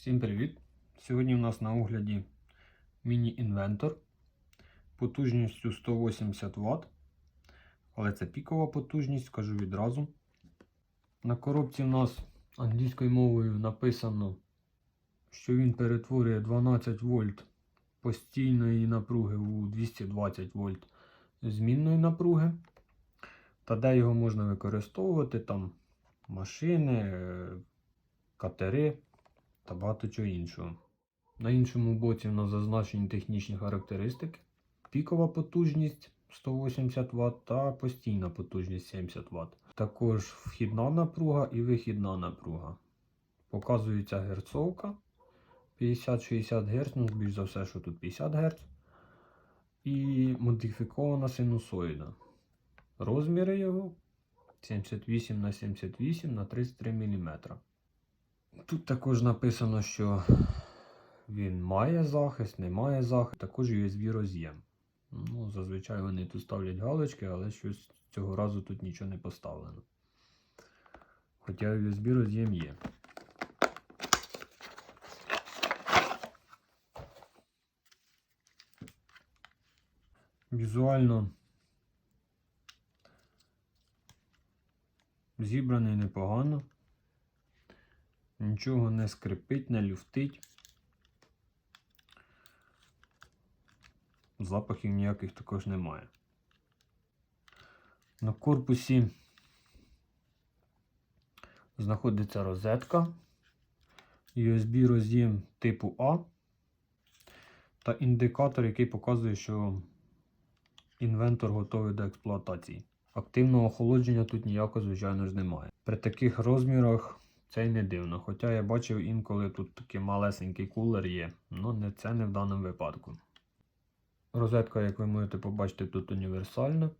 Всім привіт! Сьогодні у нас на огляді міні-інвентор потужністю 180 Вт. Але це пікова потужність, скажу відразу. На коробці в нас англійською мовою написано, що він перетворює 12 вольт постійної напруги у 220 вольт змінної напруги. Та де його можна використовувати, там машини, катери та багато чого іншого. На іншому боці в нас зазначені технічні характеристики. Пікова потужність 180 Вт та постійна потужність 70 Вт. Також вхідна напруга і вихідна напруга. Показується герцовка 50-60 Гц, ну більш за все, що тут 50 Гц. І модифікована синусоїда. Розміри його 78 на 78 на 33 мм. Тут також написано, що він має захист, не має захист, також USB роз'єм. Ну, зазвичай вони тут ставлять галочки, але щось цього разу тут нічого не поставлено. Хоча USB роз'єм є. Візуально зібраний непогано. Нічого не скрипить, не люфтить. Запахів ніяких також немає. На корпусі знаходиться розетка, USB роз'єм типу А та індикатор, який показує, що інвентор готовий до експлуатації. Активного охолодження тут ніякого, звичайно ж, немає. При таких розмірах це й не дивно. Хоча я бачив інколи тут такий малесенький кулер є, але не це не в даному випадку. Розетка, як ви можете побачити, тут універсальна.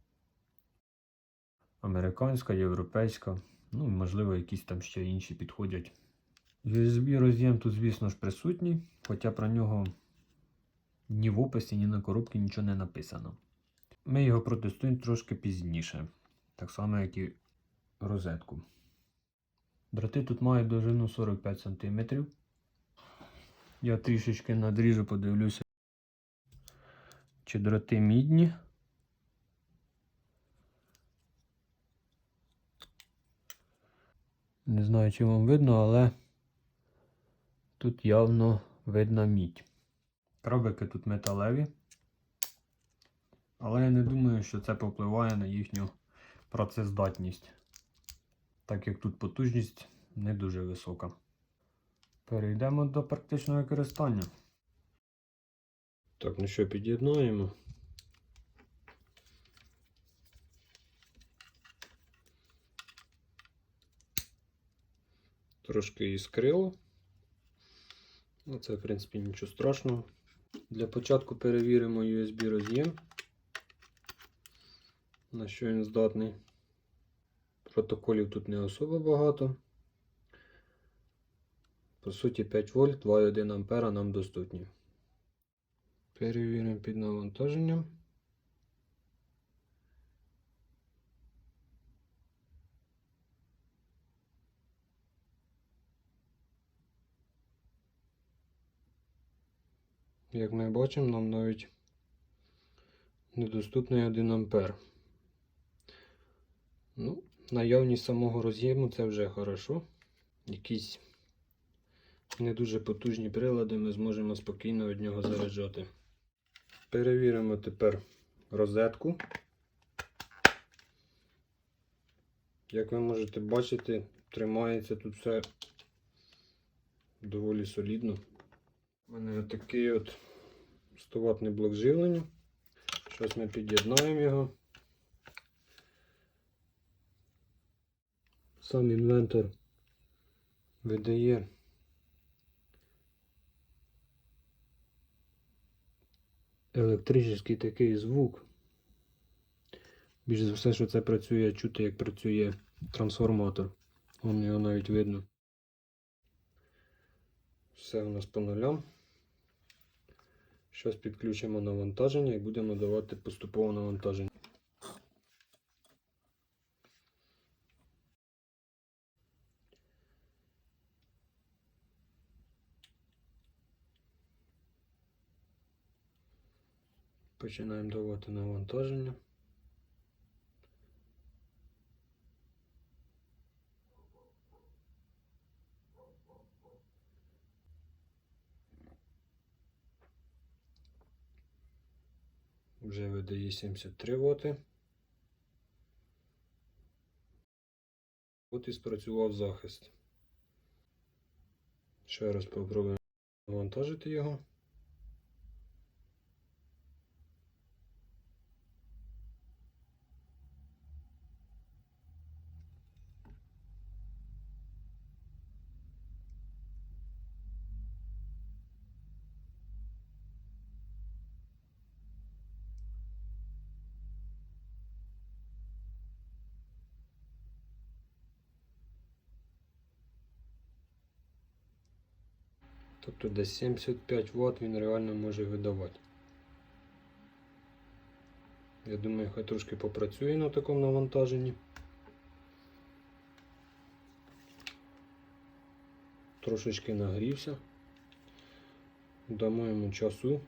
Американська, європейська, ну і можливо якісь там ще інші підходять. USB роз'єм тут, звісно ж, присутній, хоча про нього ні в описі, ні на коробці нічого не написано. Ми його протестуємо трошки пізніше, так само, як і розетку. Дроти тут мають довжину 45 см. Я трішечки надріжу, подивлюся, чи дроти мідні. Не знаю, чи вам видно, але тут явно видна мідь. Крабики тут металеві. Але я не думаю, що це попливає на їхню працездатність, так як тут потужність не дуже висока. Перейдемо до практичного використання. Так, ну що, під'єднаємо. Трошки іскрило. Ну, це, в принципі, нічого страшного. Для початку перевіримо USB роз'єм, на що він здатний. Протоколів тут не особо багато. По суті, 5 вольт, 2,1 ампера нам доступні. Перевіримо під навантаженням. Як ми бачимо, нам навіть недоступний 1 ампер. Ну, наявність самого роз'єму це вже хорошо. Якісь не дуже потужні прилади ми зможемо спокійно від нього заряджати. Перевіримо тепер розетку. Як ви можете бачити, тримається тут все доволі солідно. У мене такий от 100 ватний блок живлення. Зараз ми під'єднаємо його. Сам інвентор видає електричний такий звук. Більш за все, що це працює чути, як працює трансформатор. Вон його навіть видно. Все у нас по нулям. Зараз підключимо навантаження і будемо давати поступове навантаження. Починаємо давати навантаження. Вже видає 73 Вт. От і спрацював захист. Ще раз попробуємо навантажити його. Тобто десь 75 Вт він реально може видавати. Я думаю, хай трошки попрацює на такому навантаженні. Трошечки нагрівся. Дамо йому часу.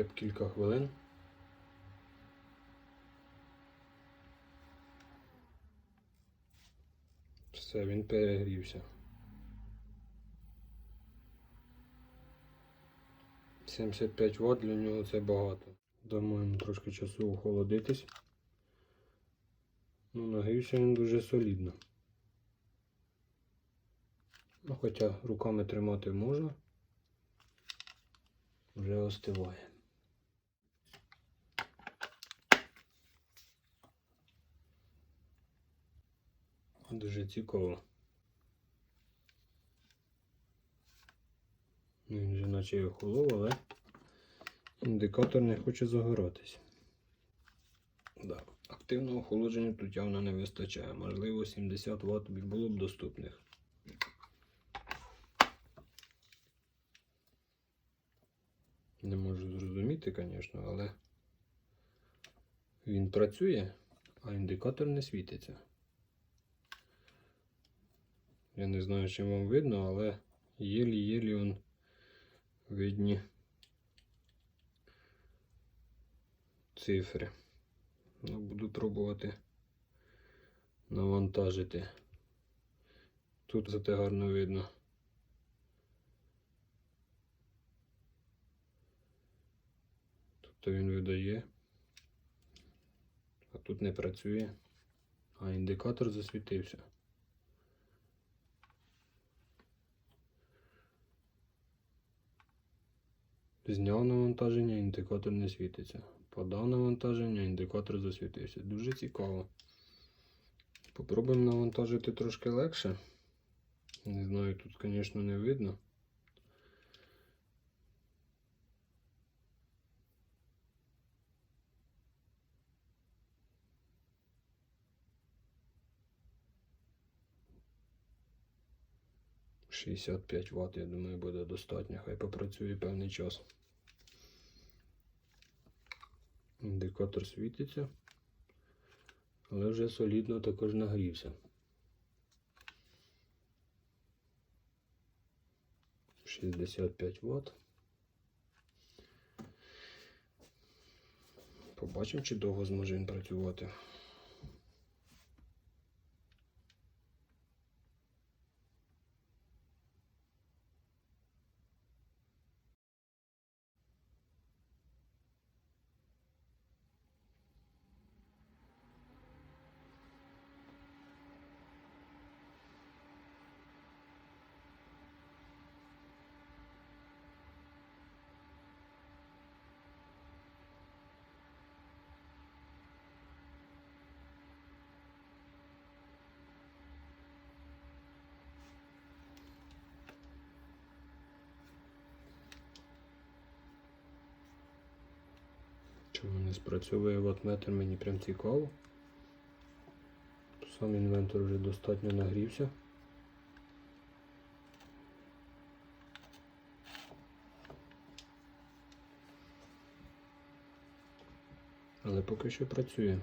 Хоча б кілька хвилин. Все, він перегрівся. 75 Вт для нього це багато. Дамо йому трошки часу охолодитись. Ну, нагрівся він дуже солідно. Ну, хоча руками тримати можна. Вже остиває. Дуже цікаво. Ну, Він вже наче і охолов, але індикатор не хоче загоратись. Да. Активного охолодження тут явно не вистачає. Можливо, 70 Вт було б доступних. Не можу зрозуміти, звісно, але він працює, а індикатор не світиться. Я не знаю, чи вам видно, але єлі-єлі он видні цифри. Ну, буду пробувати навантажити. Тут зате гарно видно. Тобто він видає, а тут не працює, а індикатор засвітився. Зняв навантаження, індикатор не світиться. Подав навантаження, індикатор засвітився. Дуже цікаво. Попробуємо навантажити трошки легше. Не знаю, тут, звісно, не видно. Шістдесят п'ять Вт, я думаю, буде достатньо. Хай попрацює певний час. Індикатор світиться, але вже солідно також нагрівся. 65 Вт. Побачимо, чи довго зможе він працювати. Чому не спрацьовує ватметр, мені прям цікаво. Сам інвентор вже достатньо нагрівся. Але поки що працює.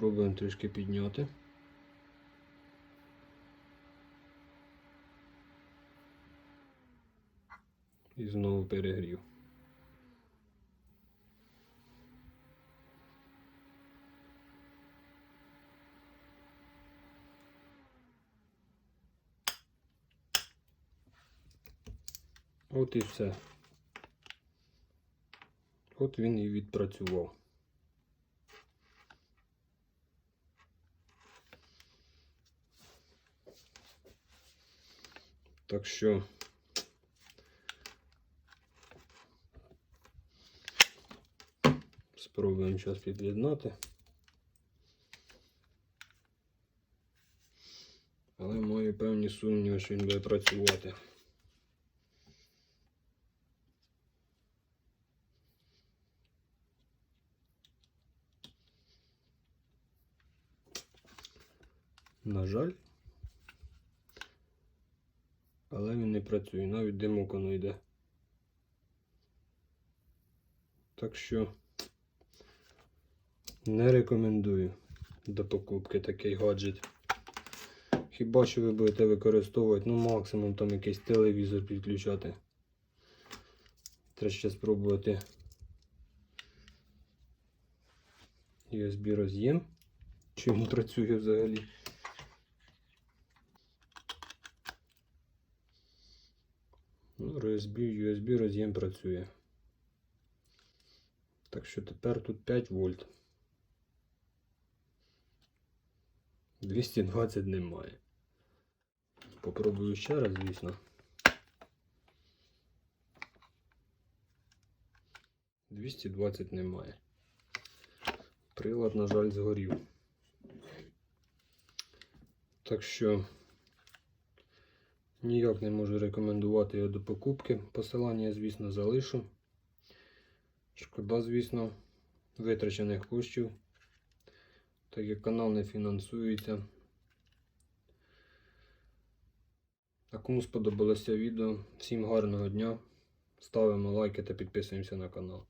Спробуємо трішки підняти. І знову перегрів. От і все. От він і відпрацював. Так що спробуємо зараз під'єднати. Але маю певні сумніви, що він буде працювати. На жаль. Але він не працює, навіть димок воно йде. Так що не рекомендую до покупки такий гаджет. Хіба що ви будете використовувати, ну максимум там якийсь телевізор підключати. Треба ще спробувати USB роз'єм. Чи працює взагалі? Ну, USB, USB роз'єм працює. Так що тепер тут 5 вольт. 220 немає. Попробую ще раз, звісно. 220 немає. Прилад, на жаль, згорів. Так що ніяк не можу рекомендувати його до покупки. Посилання я, звісно, залишу. Шкода, звісно, витрачених коштів, так як канал не фінансується. А кому сподобалося відео, всім гарного дня. Ставимо лайки та підписуємося на канал.